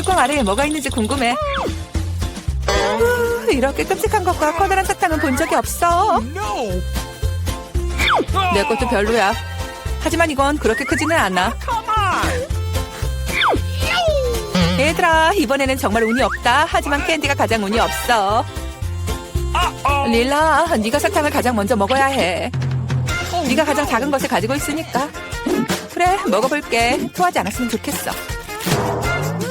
뚜껑 아래에 뭐가 있는지 궁금해. 후, 이렇게 끔찍한 것과 커다란 사탕은 본 적이 없어. 내 것도 별로야. 하지만 이건 그렇게 크지는 않아. 얘들아, 이번에는 정말 운이 없다. 하지만 캔디가 가장 운이 없어. 릴라, 네가 사탕을 가장 먼저 먹어야 해. 네가 가장 작은 것을 가지고 있으니까. 그래, 먹어볼게. 토하지 않았으면 좋겠어.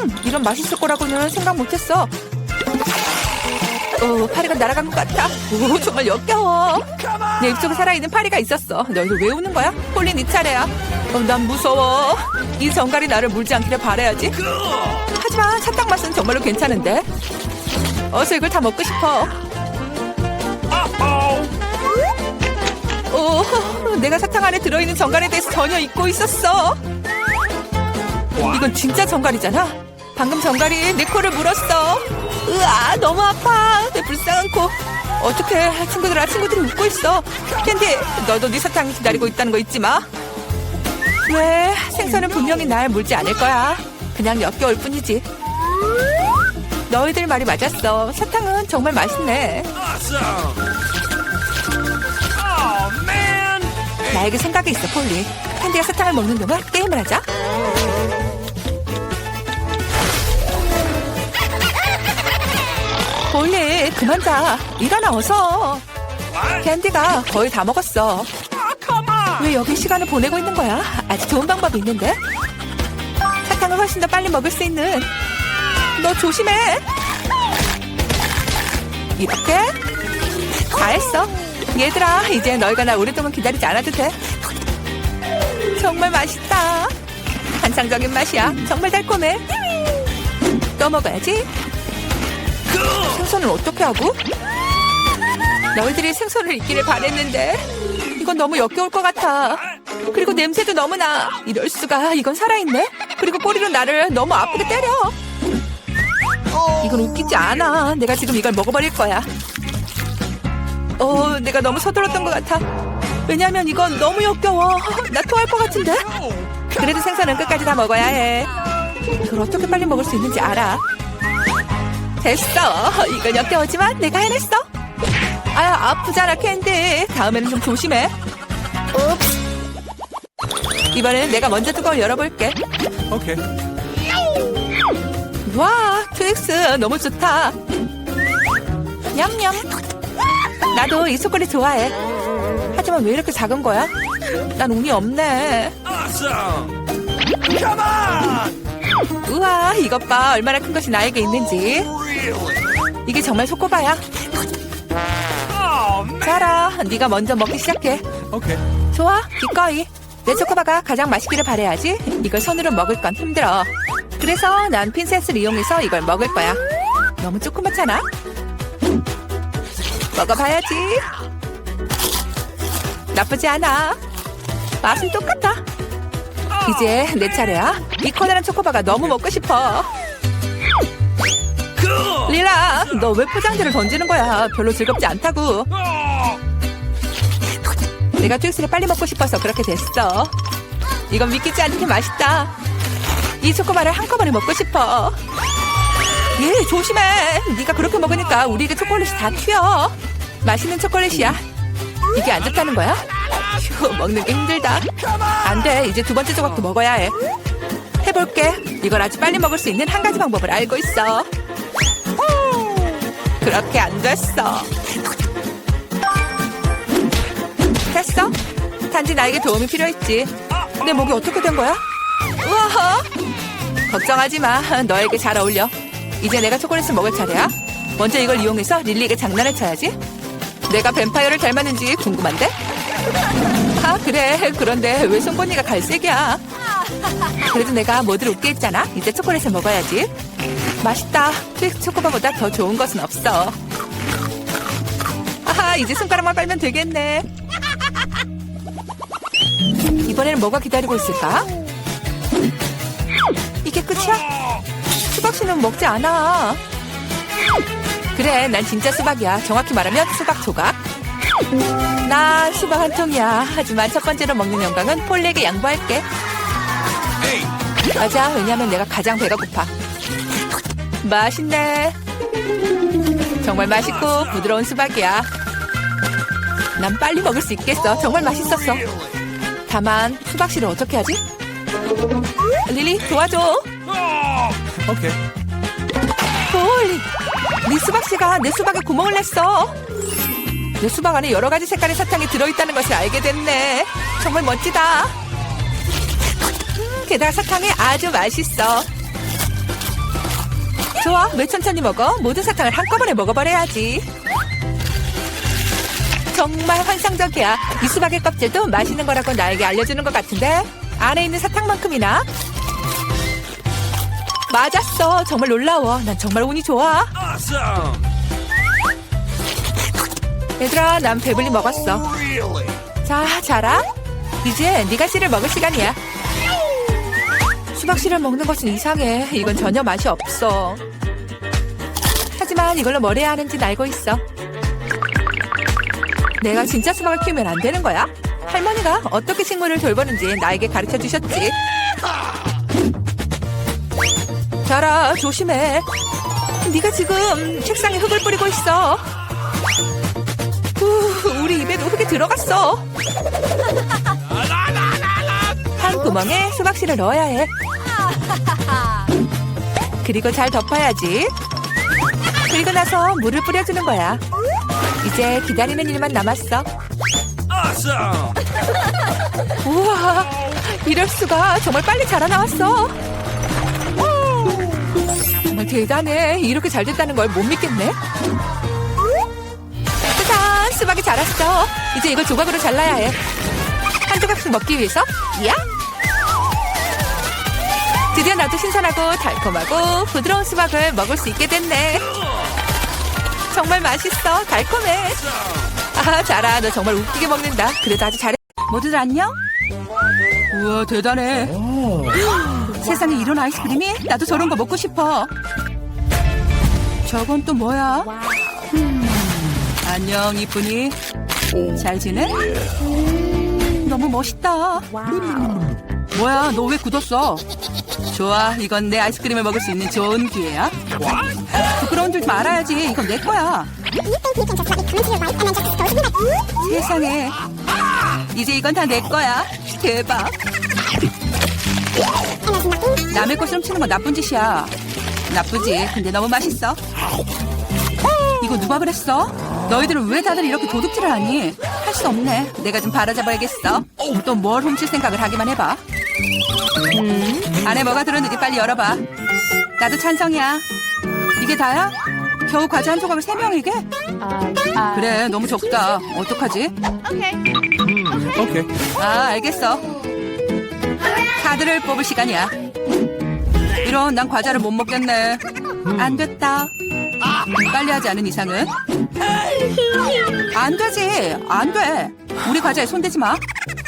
음, 이런 맛있을 거라고는 생각 못했어. 어, 파리가 날아간 것 같아. 오, 정말 역겨워. 내 입속에 살아있는 파리가 있었어. 너희들 왜 우는 거야? 폴리 네 차례야. 어, 난 무서워. 이 정갈이 나를 물지 않기를 바라야지. 하지만 사탕 맛은 정말로 괜찮은데. 어서 이걸 다 먹고 싶어. 오, 내가 사탕 안에 들어있는 정갈에 대해서 전혀 잊고 있었어. 이건 진짜 정갈이잖아. 방금 정갈이 내 코를 물었어. 으아, 너무 아파. 내 불쌍한 코. 어떡해. 친구들아, 친구들이 웃고 있어. 캔디, 너도 네 사탕 기다리고 있다는 거 잊지 마. 왜? 생선은 분명히 날 물지 않을 거야. 그냥 역겨울 뿐이지. 너희들 말이 맞았어. 사탕은 정말 맛있네. 나에게 생각이 있어, 폴리. 캔디가 사탕을 먹는 동안 게임을 하자. 폴리, 그만 자. 일어나 어서. 캔디가 거의 다 먹었어. 왜 여기 시간을 보내고 있는 거야? 아주 좋은 방법이 있는데. 사탕을 훨씬 더 빨리 먹을 수 있는. 너 조심해. 이렇게 다 했어. 얘들아, 이제 너희가 나 오랫동안 기다리지 않아도 돼. 정말 맛있다. 환상적인 맛이야. 정말 달콤해. 또 먹어야지. 생선은 어떻게 하고? 너희들이 생선을 잊기를 바랬는데 이건 너무 역겨울 것 같아. 그리고 냄새도 너무 나 이럴 수가 이건 살아있네. 그리고 꼬리로 나를 너무 아프게 때려. 이건 웃기지 않아. 내가 지금 이걸 먹어버릴 거야. 어, 내가 너무 서둘렀던 것 같아. 왜냐면 이건 너무 역겨워. 나 토할 것 같은데. 그래도 생선은 끝까지 다 먹어야 해. 이걸 어떻게 빨리 먹을 수 있는지 알아. 됐어. 이건 역겨우지만 내가 해냈어. 아야 아프잖아 캔디. 다음에는 좀 조심해. 옵스. 이번에는 내가 먼저 뚜껑을 열어볼게. Okay. 와, 트윅스 너무 좋다. 냠냠. 나도 이 초콜릿 좋아해. 하지만 왜 이렇게 작은 거야? 난 운이 없네. Awesome! Come on! 우와, 이것 봐. 얼마나 큰 것이 나에게 있는지. 이게 정말 초코바야. Man! 자라, 네가 먼저 먹기 시작해. Okay. 좋아, 기꺼이. 내 초코바가 가장 맛있기를 바래야지. 이걸 손으로 먹을 건 힘들어. 그래서 난 핀셋을 이용해서 이걸 먹을 거야. 너무 조그맣잖아? 먹어봐야지. 나쁘지 않아. 맛은 똑같아. 이제 내 차례야. 이 커다란 초코바가 너무 먹고 싶어. 리라, 너 왜 포장지를 던지는 거야? 별로 즐겁지 않다고. 내가 트윅스를 빨리 먹고 싶어서 그렇게 됐어. 이건 믿기지 않게 맛있다. 이 초코바를 한꺼번에 먹고 싶어. 예, 조심해. 네가 그렇게 먹으니까 우리에게 초콜릿이 다 튀어. 맛있는 초콜릿이야. 이게 안 좋다는 거야? 휴, 먹는 게 힘들다. 안 돼. 이제 두 번째 조각도 먹어야 해. 해볼게. 이걸 아주 빨리 먹을 수 있는 한 가지 방법을 알고 있어. 그렇게 안 됐어. 됐어? 단지 나에게 도움이 필요했지. 내 목이 어떻게 된 거야? 우와! 걱정하지 마. 너에게 잘 어울려. 이제 내가 초콜릿을 먹을 차례야. 먼저 이걸 이용해서 릴리에게 장난을 쳐야지. 내가 뱀파이어를 닮았는지 궁금한데? 아, 그래. 그런데 왜 송곳니가 갈색이야? 그래도 내가 모두를 웃게 했잖아. 이제 초콜릿을 먹어야지. 맛있다. 트윅스 초코바보다 더 좋은 것은 없어. 아하, 이제 손가락만 빨면 되겠네. 이번에는 뭐가 기다리고 있을까? 이게 끝이야? 수박 씨는 먹지 않아. 그래, 난 진짜 수박이야. 정확히 말하면 수박 조각. 난 수박 한 통이야. 하지만 첫 번째로 먹는 영광은 폴리에게 양보할게. 맞아, 왜냐면 내가 가장 배가 고파. 맛있네. 정말 맛있고 부드러운 수박이야. 난 빨리 먹을 수 있겠어. 정말 맛있었어. 다만 수박 씨를 어떻게 하지? 릴리 도와줘. Okay. 홀리, 네 수박 씨가 내 수박에 구멍을 냈어. 내 수박 안에 여러 가지 색깔의 사탕이 들어있다는 것을 알게 됐네. 정말 멋지다. 음, 게다가 사탕이 아주 맛있어. 좋아, 왜 천천히 먹어? 모든 사탕을 한꺼번에 먹어버려야지. 정말 환상적이야. 이 수박의 껍질도 맛있는 거라고 나에게 알려주는 것 같은데 안에 있는 사탕만큼이나? 맞았어. 정말 놀라워. 난 정말 운이 좋아. Awesome. 얘들아, 난 배불리 먹었어. 자, 자라. 이제 네가 씨를 먹을 시간이야. 수박 씨를 먹는 것은 이상해. 이건 전혀 맛이 없어. 하지만 이걸로 뭘 해야 하는지 알고 있어. 내가 진짜 수박을 키우면 안 되는 거야? 할머니가 어떻게 식물을 돌보는지 나에게 가르쳐 주셨지. 자라, 조심해. 네가 지금 책상에 흙을 뿌리고 있어. 후, 우리 입에도 흙이 들어갔어. 한 구멍에 수박씨를 넣어야 해. 그리고 잘 덮어야지. 그리고 나서 물을 뿌려주는 거야. 이제 기다리는 일만 남았어. 우와, 이럴 수가 정말 빨리 자라 나왔어. 정말 대단해. 이렇게 잘 됐다는 걸 못 믿겠네. 수박이 자랐어. 이제 이걸 조각으로 잘라야 해. 한 조각씩 먹기 위해서, 야! 드디어 나도 신선하고 달콤하고 부드러운 수박을 먹을 수 있게 됐네. 정말 맛있어. 달콤해. 아, 자라. 너 정말 웃기게 먹는다. 그래도 아주 잘해. 모두들 안녕? 우와, 대단해. 세상에 이런 아이스크림이? 나도 저런 거 먹고 싶어. 저건 또 뭐야? 음, 안녕, 이쁜이. 잘 지내? 너무 멋있다. 뭐야, 너 왜 굳었어? 좋아, 이건 내 아이스크림을 먹을 수 있는 좋은 기회야. 부끄러운 줄좀 알아야지. 이건 내 거야. 세상에. 이제 이건 다 내 거야. 대박. 남의 것을 훔치는 건 나쁜 짓이야. 나쁘지. 근데 너무 맛있어. 이거 누가 그랬어? 너희들은 왜 다들 이렇게 도둑질을 하니? 할 수 없네. 내가 좀 바라잡아야겠어. 또 뭘 훔칠 생각을 하기만 해봐. 음, 안에 뭐가 들었는지 빨리 열어봐. 나도 찬성이야. 이게 다야? 겨우 과자 한 조각을 세 명에게? 그래, 너무 적다. 어떡하지? Okay. 아, 알겠어. 카드를 뽑을 시간이야. 이런, 난 과자를 못 먹겠네. 안 됐다. 빨리 하지 않은 이상은? 안 되지. 안 돼. 우리 과자에 손대지 마.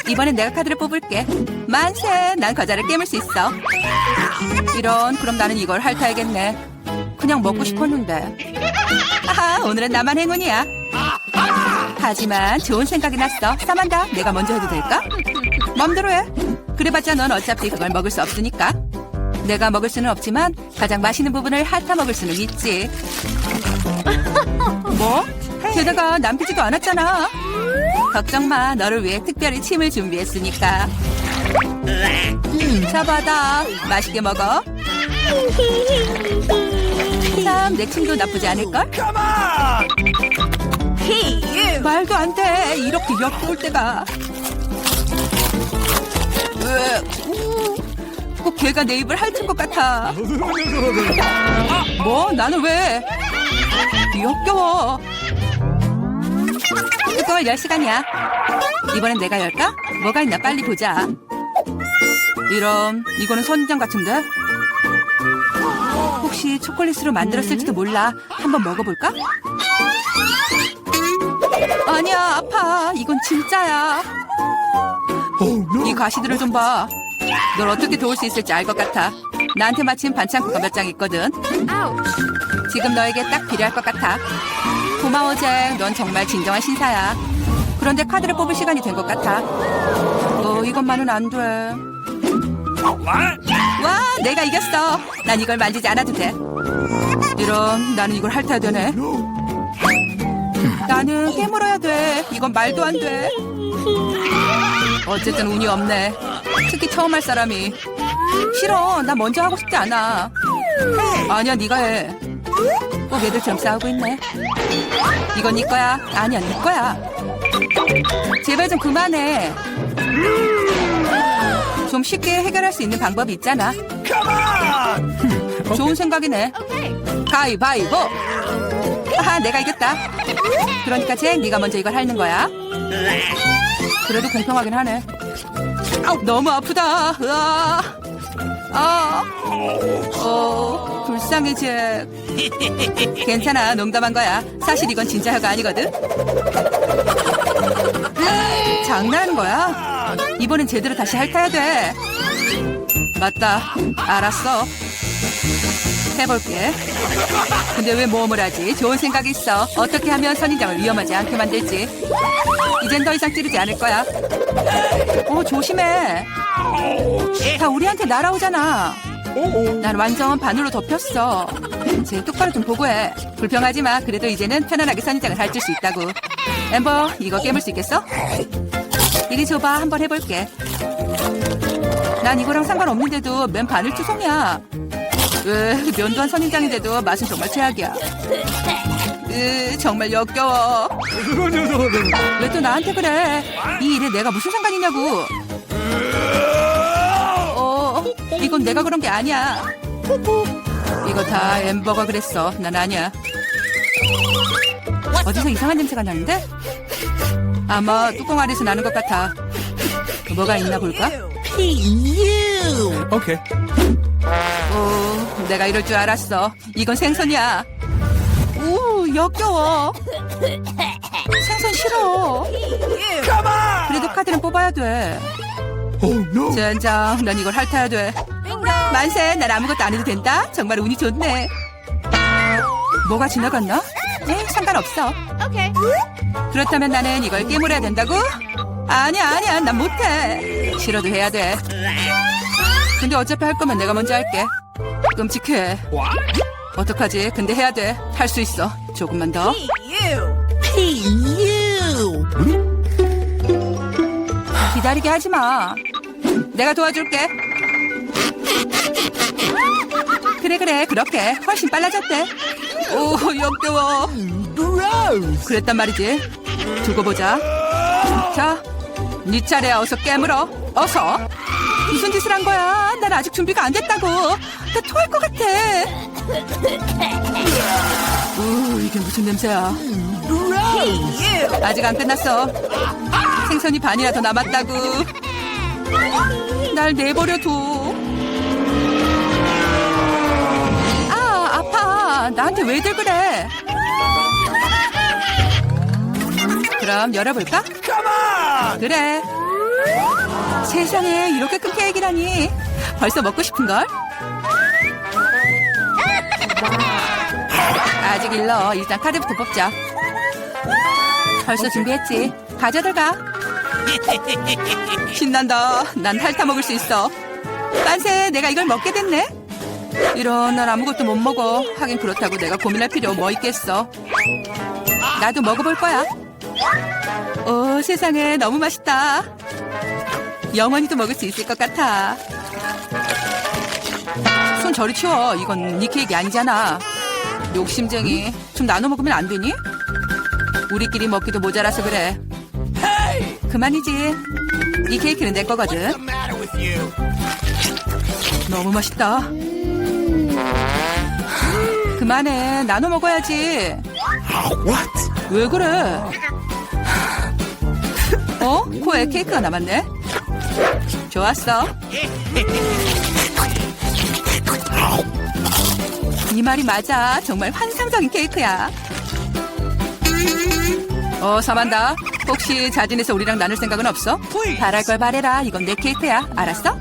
이번엔 내가 카드를 뽑을게. 만세. 난 과자를 깨물 수 있어. 이런, 그럼 나는 이걸 핥아야겠네. 그냥 먹고 싶었는데. 하하, 오늘은 나만 행운이야. 하지만 좋은 생각이 났어. 사만다, 내가 먼저 해도 될까? 맘대로 해. 그래봤자 넌 어차피 그걸 먹을 수 없으니까. 내가 먹을 수는 없지만 가장 맛있는 부분을 핥아 먹을 수는 있지. 뭐? 게다가 남기지도 않았잖아. 걱정 마. 너를 위해 특별히 침을 준비했으니까. 자, 받아. 맛있게 먹어. 참, 내 침도 나쁘지 않을걸? 말도 안 돼. 이렇게 엿볼 때가. 꼭 걔가 내 입을 핥은 것 같아. 뭐? 나는 왜? 역겨워. 뚜껑을 열 시간이야. 이번엔 내가 열까? 뭐가 있나 빨리 보자. 이런, 이거는 선인장 같은데? 혹시 초콜릿으로 만들었을지도 몰라. 한번 먹어볼까? 아니야, 아파. 이건 진짜야. No. 이 가시들을 좀 봐. 널 어떻게 도울 수 있을지 알 것 같아. 나한테 마침 반창고가 몇 장 있거든. 지금 너에게 딱 필요할 것 같아. 고마워, 잭. 넌 정말 진정한 신사야. 그런데 카드를 뽑을 시간이 된 것 같아. 어, 이것만은 안 돼. 와, 내가 이겼어. 난 이걸 만지지 않아도 돼. 이런, 나는 이걸 핥아야 되네. 나는 깨물어야 돼. 이건 말도 안 돼. 어쨌든 운이 없네. 특히 처음 할 사람이. 싫어. 나 먼저 하고 싶지 않아. 아니야, 네가 해. 꼭 애들처럼 싸우고 있네. 이건 네 거야. 아니야, 네 거야. 제발 좀 그만해. 좀 쉽게 해결할 수 있는 방법이 있잖아. 좋은 생각이네. 가위바위보. 하하, 내가 이겼다. 그러니까 잭, 네가 먼저 이걸 핥는 거야. 그래도 공평하긴 하네. 아우, 너무 아프다. 으아. 아, 어, 불쌍해 잭. 괜찮아, 농담한 거야. 사실 이건 진짜 혀가 아니거든. 장난하는 거야? 이번엔 제대로 다시 핥아야 돼. 맞다. 알았어. 해볼게. 근데 왜 모험을 하지? 좋은 생각이 있어. 어떻게 하면 선인장을 위험하지 않게 만들지? 이젠 더 이상 찌르지 않을 거야. 오, 조심해. 다 우리한테 날아오잖아. 난 완전 바늘로 덮였어. 제 똑바로 좀 보고해. 불평하지 마. 그래도 이제는 편안하게 선인장을 핥을 수 있다고. 엠버, 이거 깨물 수 있겠어? 이리 줘봐. 한번 해볼게. 난 이거랑 상관없는데도 맨 바늘 투성이야. 으, 면도한 선인장인데도 맛은 정말 최악이야. 으, 정말 역겨워. 왜 또 나한테 그래? 이 일에 내가 무슨 상관이냐고. 어, 이건 내가 그런 게 아니야. 이거 다 엠버가 그랬어. 난 아니야. 어디서 이상한 냄새가 나는데? 아마 뚜껑 아래서 나는 것 같아. 뭐가 있나 볼까? Okay. 오, 내가 이럴 줄 알았어. 이건 생선이야. 오, 역겨워. 생선 싫어. 그래도 카드는 뽑아야 돼. Oh no! 젠장, 난 이걸 핥아야 돼. 만세, 난 아무것도 안 해도 된다. 정말 운이 좋네. 뭐가 지나갔나? 에, 상관없어. Okay. 그렇다면 나는 이걸 깨물어야 된다고? 아니야, 아니야, 난 못해. 싫어도 해야 돼. 근데 어차피 할 거면 내가 먼저 할게. 끔찍해. 어떡하지? 근데 해야 돼. 할 수 있어. 조금만 더. 기다리게 하지 마. 내가 도와줄게. 그래, 그래. 그렇게. 훨씬 빨라졌대. 오, 역겨워. 그랬단 말이지. 두고 보자. 자, 네 차례야. 어서 깨물어. 어서. 무슨 짓을 한 거야? 난 아직 준비가 안 됐다고. 나 토할 것 같아. 우, 이게 무슨 냄새야? 아직 안 끝났어. 생선이 반이나 더 남았다고. 날 내버려둬. 아, 아파. 나한테 왜들 그래? 그럼 열어볼까? Come on! 그래. 세상에 이렇게 큰 케이크라니. 벌써 먹고 싶은걸? 아직 일러. 일단 카드부터 뽑자. 벌써 준비했지. 가져들 가. 신난다. 난 핥아 먹을 수 있어. 만세, 내가 이걸 먹게 됐네. 이런 난 아무것도 못 먹어. 하긴 그렇다고 내가 고민할 필요 뭐 있겠어. 나도 먹어볼 거야. 오, 세상에 너무 맛있다. 영원히도 먹을 수 있을 것 같아. 손 저리 치워. 이건 네 케이크 아니잖아. 욕심쟁이. 좀 나눠 먹으면 안 되니? 우리끼리 먹기도 모자라서 그래. 그만이지. 이 케이크는 내 거거든. 너무 맛있다. 그만해. 나눠 먹어야지. What? 왜 그래? 어? 코에 케이크가 남았네? 좋았어. 이 말이 맞아. 정말 환상적인 케이크야. 어, 사만다. 혹시 자진해서 우리랑 나눌 생각은 없어? 바랄 걸 바래라. 이건 내 케이크야. 알았어?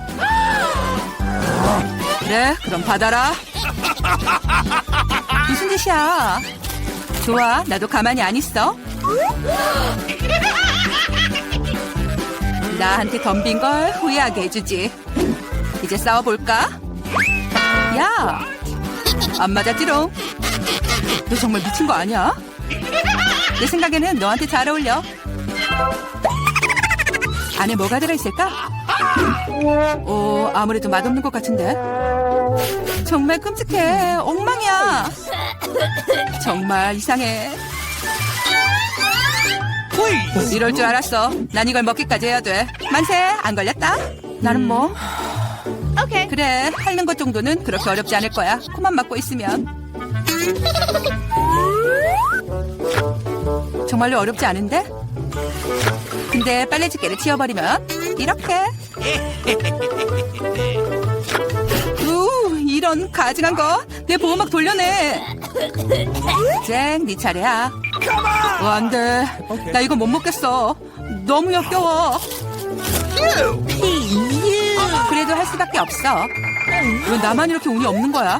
그래, 그럼 받아라. 무슨 짓이야? 좋아, 나도 가만히 안 있어. 나한테 덤빈 걸 후회하게 해주지. 이제 싸워볼까? 야! 안 맞았지롱. 너 정말 미친 거 아니야? 내 생각에는 너한테 잘 어울려. 안에 뭐가 들어있을까? 오, 아무래도 맛없는 것 같은데. 정말 끔찍해. 엉망이야. 정말 이상해. 이럴 줄 알았어. 난 이걸 먹기까지 해야 돼. 만세, 안 걸렸다. 나는 뭐. 오케이. 그래, 핥는 것 정도는 그렇게 어렵지 않을 거야. 코만 막고 있으면. 정말로 어렵지 않은데? 근데 빨래집게를 치워버리면 이렇게. 우, 이런 가증한 거. 내 보호막 돌려내. 잭, 네 차례야. Come on. 어, 안 돼. 나 이거 못 먹겠어. 너무 역겨워. 그래도 할 수밖에 없어. 왜 나만 이렇게 운이 없는 거야?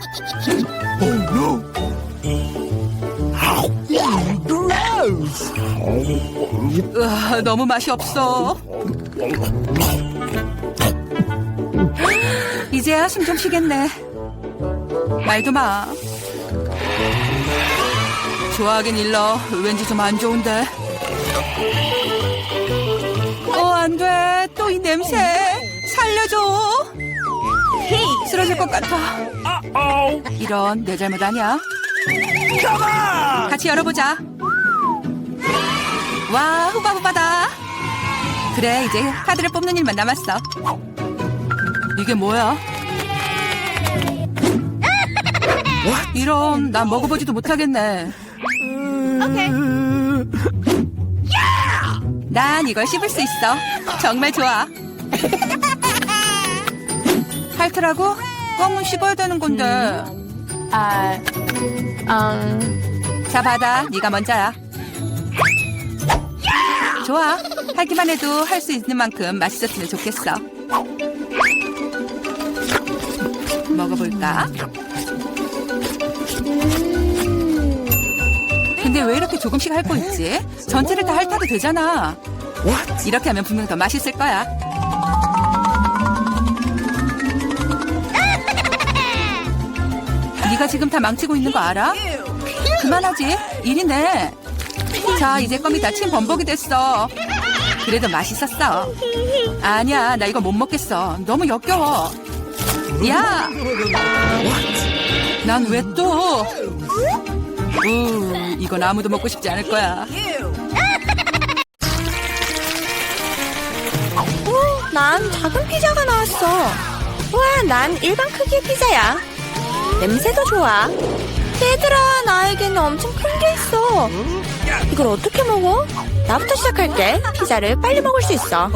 으아, 너무 맛이 없어. 이제야 숨 좀 쉬겠네. 말도 마. 좋아하긴 일러. 왠지 좀 안 좋은데. 어, 안 돼. 또 이 냄새. 살려줘. 쓰러질 것 같아. Uh-oh. 이런 내 잘못 아니야. 같이 열어보자. 와, 후바후바다. 그래, 이제 카드를 뽑는 일만 남았어. 이게 뭐야? 이런, 난 먹어보지도 못하겠네. 난 이걸 씹을 수 있어. 정말 좋아. 핥으라고? 껌은 씹어야 되는 건데. 아, 음, 자, 받아. 네가 먼저야. 좋아. 하기만 해도 할 수 있는 만큼 맛있었으면 좋겠어. 먹어볼까? 근데 왜 이렇게 조금씩 핥고 있지? 전체를 다 핥아도 되잖아. 이렇게 하면 분명 더 맛있을 거야. 네가 지금 다 망치고 있는 거 알아? 그만하지. 일이네. 자, 이제 껌이 다친 범벅이 됐어. 그래도 맛있었어. 아니야, 나 이거 못 먹겠어. 너무 역겨워. 야! 난 왜 또? 우, 이건 아무도 먹고 싶지 않을 거야. 오, 난 작은 피자가 나왔어. 와, 난 일반 크기의 피자야. 냄새도 좋아. 얘들아, 나에게는 엄청 큰 게 있어. 이걸 어떻게 먹어? 나부터 시작할게. 피자를 빨리 먹을 수 있어.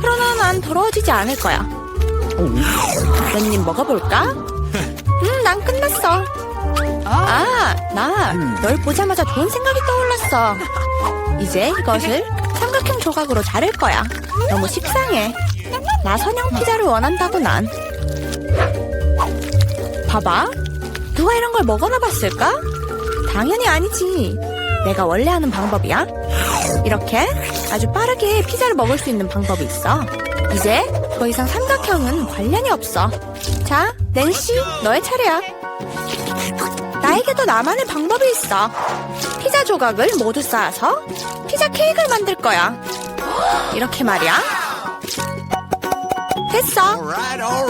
그러나 난 더러워지지 않을 거야. 몇입 먹어볼까? 음, 난 끝났어. 아, 나 널 보자마자 좋은 생각이 떠올랐어. 이제 이것을 삼각형 조각으로 자를 거야. 너무 식상해. 나 선형 피자를 원한다고 난. 봐봐. 누가 이런 걸 먹어나 봤을까? 당연히 아니지. 내가 원래 하는 방법이야. 이렇게 아주 빠르게 피자를 먹을 수 있는 방법이 있어. 이제 더 이상 삼각형은 관련이 없어. 자, 낸시, 너의 차례야. 나에게도 나만의 방법이 있어. 피자 조각을 모두 쌓아서 피자 케이크를 만들 거야. 이렇게 말이야. 됐어.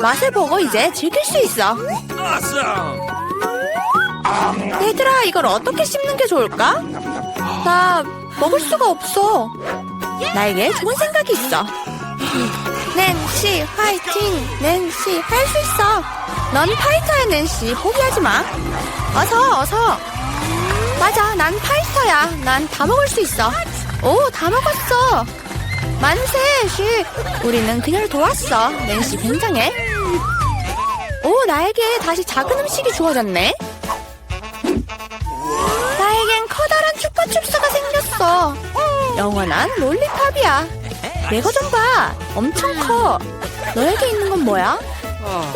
맛을 보고 이제 즐길 수 있어. Awesome. 얘들아, 이걸 어떻게 씹는 게 좋을까? 나 먹을 수가 없어. 나에게 좋은 생각이 있어. 낸시, 화이팅! 낸시, 할 수 있어! 넌 파이터야, 낸시. 포기하지 마. 어서, 어서. 맞아, 난 파이터야. 난 다 먹을 수 있어. 오, 다 먹었어. 만세, 시. 우리는 그녀를 도왔어. 낸시 굉장해. 오, 나에게 다시 작은 음식이 주어졌네. 생겼어. 영원한 롤리팝이야. 내거좀 봐. 엄청 커. 너에게 있는 건 뭐야?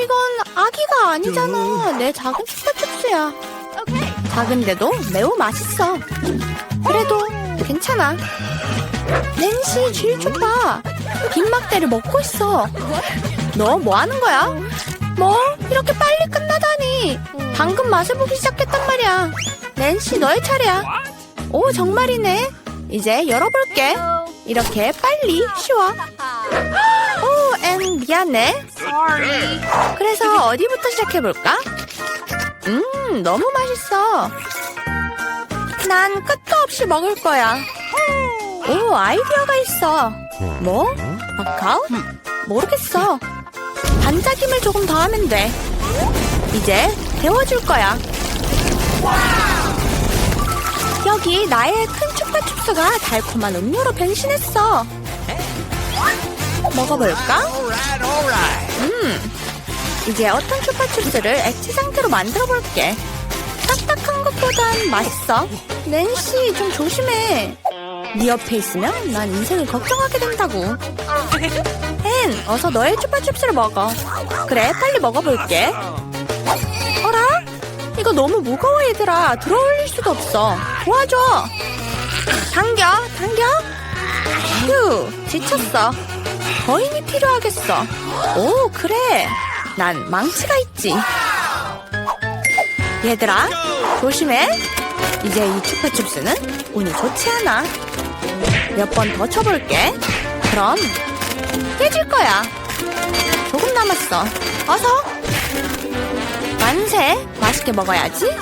이건 아기가 아니잖아. 내 작은 추파춥스야. 작은데도 매우 맛있어. 그래도 괜찮아. 낸시 쥐를 좀 봐. 빈막대를 먹고 있어. 너 뭐 하는 거야? 뭐? 이렇게 빨리 끝나다니. 방금 맛을 보기 시작했단 말이야. 낸시, 너의 차례야. 오, 정말이네. 이제 열어볼게. 이렇게 빨리 쉬워. 오, 앤 미안해. 그래서 어디부터 시작해볼까? 음, 너무 맛있어. 난 끝도 없이 먹을 거야. 오, 아이디어가 있어. 뭐? 아카우? 모르겠어. 반짝임을 조금 더 하면 돼. 이제 데워줄 거야. 여기 나의 큰 추파춥스가 달콤한 음료로 변신했어. 먹어볼까? Alright, alright. 음, 이제 어떤 추파춥스를 액체 상태로 만들어 볼게. 딱딱한 것보단 맛있어. 낸시, 좀 조심해. 네 옆에 있으면 난 인생을 걱정하게 된다고. 앤, 어서 너의 추파춥스를 먹어. 그래, 빨리 먹어볼게. 이거 너무 무거워, 얘들아. 들어올릴 수도 없어. 도와줘. 당겨, 당겨. 휴, 지쳤어. 거인이 필요하겠어. 오, 그래. 난 망치가 있지. 얘들아, 조심해. 이제 이 추파춥스는 운이 좋지 않아. 몇 번 더 쳐볼게. 그럼 깨질 거야. 조금 남았어. 어서. 만세. 맛있게 먹어야지.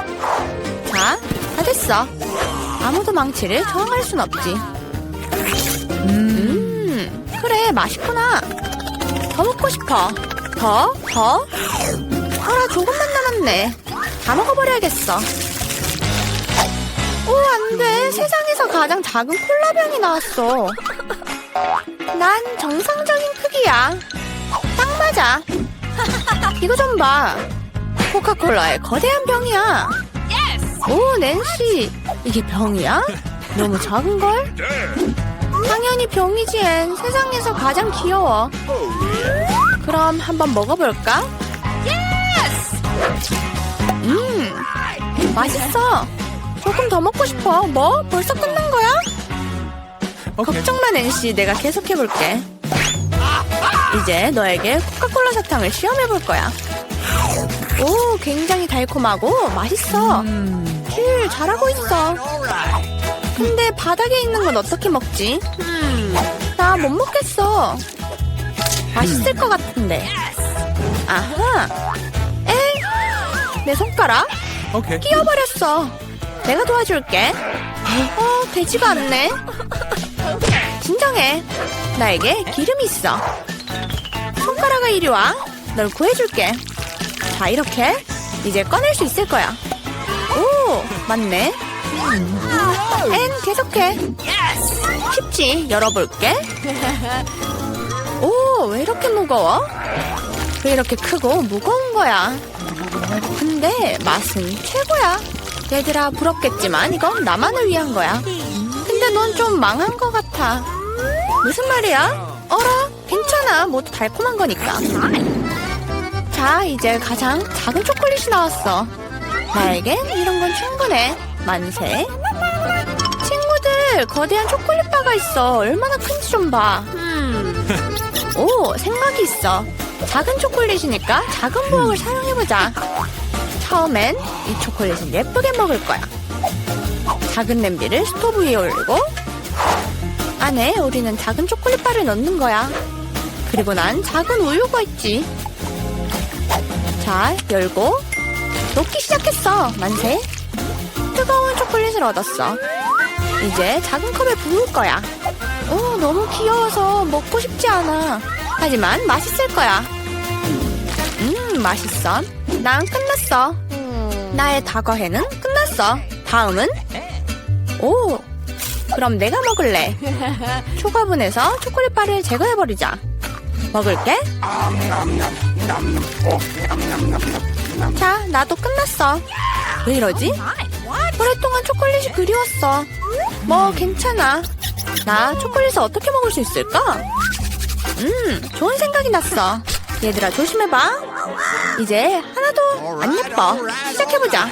자, 다 됐어. 아무도 망치를 저항할 순 없지. 음, 그래, 맛있구나. 더 먹고 싶어. 더, 더. 알아, 조금만 남았네. 다 먹어버려야겠어. 오, 안 돼. 세상에서 가장 작은 콜라병이 나왔어. 난 정상적인 크기야. 딱 맞아. 이거 좀 봐. 코카콜라의 거대한 병이야. 오, 낸시. 이게 병이야? 너무 작은걸? 당연히 병이지, 앤. 세상에서 가장 귀여워. 그럼 한번 먹어볼까? 음, 맛있어. 조금 더 먹고 싶어. 뭐? 벌써 끝난 거야? 걱정 마, 낸시. 내가 계속 해볼게. 이제 너에게 코카콜라 사탕을 시험해볼 거야. 오, 굉장히 달콤하고 맛있어. 킬, 잘하고 있어. 근데 바닥에 있는 건 어떻게 먹지? 나못 먹겠어. 맛있을 것 같은데. 아하. 엥? 내 손가락? Okay. 끼어버렸어. 내가 도와줄게. 어, 되지가 않네. 진정해. 나에게 기름이 있어. 손가락아 이리 와. 널 구해줄게. 자, 이렇게. 이제 꺼낼 수 있을 거야. 오, 맞네. 앤, 계속해. 쉽지? 열어볼게. 오, 왜 이렇게 무거워? 왜 이렇게 크고 무거운 거야? 근데 맛은 최고야. 얘들아 부럽겠지만 이건 나만을 위한 거야. 근데 넌 좀 망한 것 같아. 무슨 말이야? 어라? 괜찮아. 모두 달콤한 거니까. 자, 이제 가장 작은 초콜릿이 나왔어. 나에겐 이런 건 충분해. 만세. 친구들, 거대한 초콜릿 바가 있어. 얼마나 큰지 좀 봐. 오, 생각이 있어. 작은 초콜릿이니까 작은 부엌을 사용해보자. 처음엔 이 초콜릿을 예쁘게 먹을 거야. 작은 냄비를 스토브 위에 올리고 안에 우리는 작은 초콜릿 바를 넣는 거야. 그리고 난 작은 우유가 있지. 자, 열고 녹기 시작했어. 만세. 뜨거운 초콜릿을 얻었어. 이제 작은 컵에 부을 거야. 오, 너무 귀여워서 먹고 싶지 않아. 하지만 맛있을 거야. 음, 맛있어. 난 끝났어. 나의 다과회는 끝났어. 다음은? 오, 그럼 내가 먹을래. 초과분해서 초콜릿바를 제거해버리자. 먹을게. 자, 나도 끝났어. 왜 이러지? 오랫동안 초콜릿이 그리웠어. 뭐, 괜찮아. 나 초콜릿을 어떻게 먹을 수 있을까? 음, 좋은 생각이 났어. 얘들아, 조심해봐. 이제 하나도 안 예뻐. 시작해보자.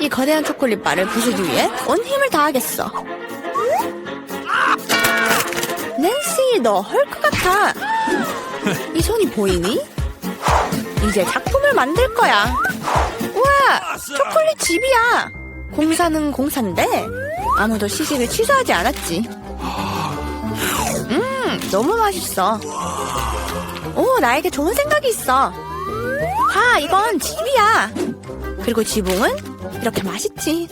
이 거대한 초콜릿 바를 부수기 위해 온 힘을 다하겠어. 낸시, 너 헐크 같아. 이 손이 보이니? 이제 작품을 만들 거야. 우와, 초콜릿 집이야. 공사는 공사인데 아무도 시식을 취소하지 않았지. 음, 너무 맛있어. 오, 나에게 좋은 생각이 있어. 봐, 이건 집이야. 그리고 지붕은 이렇게 맛있지.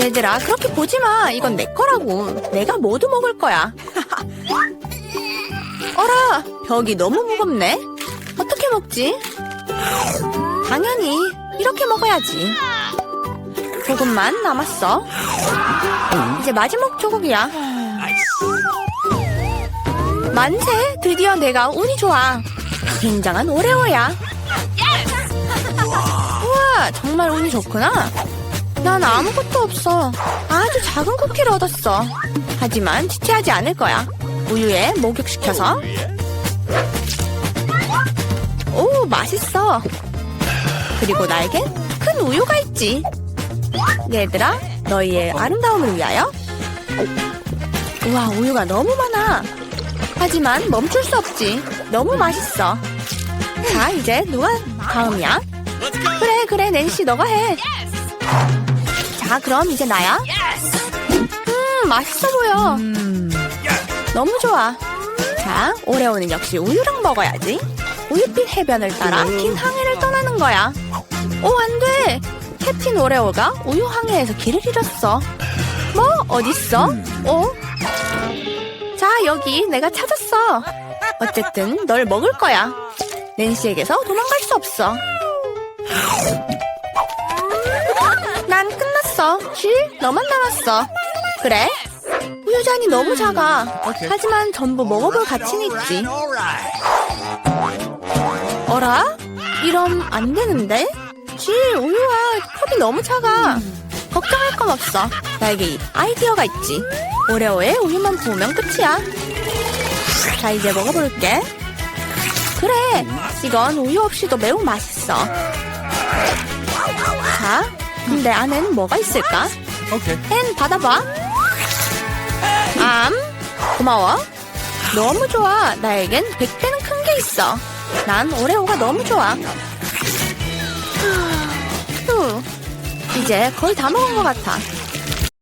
얘들아, 그렇게 보지 마. 이건 내 거라고. 내가 모두 먹을 거야. 어라, 벽이 너무 무겁네. 어떻게 먹지? 당연히 이렇게 먹어야지. 조금만 남았어. 이제 마지막 조각이야. 만세! 드디어 내가 운이 좋아. 굉장한 오레오야. 우와, 정말 운이 좋구나. 난 아무것도 없어. 아주 작은 쿠키를 얻었어. 하지만 지체하지 않을 거야. 우유에 목욕시켜서. 오, 맛있어. 그리고 나에겐 큰 우유가 있지. 얘들아, 너희의 아름다움을 위하여. 우와, 우유가 너무 많아. 하지만 멈출 수 없지. 너무 맛있어. 자, 이제 누가 다음이야? 그래, 그래, 낸시, 너가 해. 자, 그럼 이제 나야. 음, 맛있어 보여. 너무 좋아. 자, 오레오는 역시 우유랑 먹어야지. 우유빛 해변을 따라 긴 항해를 떠나는 거야. 오, 안 돼! 캡틴 오레오가 우유 항해에서 길을 잃었어. 뭐? 어딨어? 어? 자, 여기 내가 찾았어. 어쨌든 널 먹을 거야. 낸시에게서 도망갈 수 없어. 난 끝났어. 쉴, 너만 남았어. 그래? 우유잔이 너무 작아. 하지만 전부 먹어볼 가치는 있지. 어라? 이럼 안 되는데? 질, 우유야. 컵이 너무 작아. 걱정할 건 없어. 나에게 이 아이디어가 있지. 오레오에 우유만 부으면 끝이야. 자, 이제 먹어볼게. 그래, 이건 우유 없이도 매우 맛있어. 자, 근데 안엔 뭐가 있을까? 앤 받아봐. 암, 고마워. 너무 좋아. 나에겐 100배는 큰 게 있어. 난 오레오가 너무 좋아. 휴, 이제 거의 다 먹은 것 같아.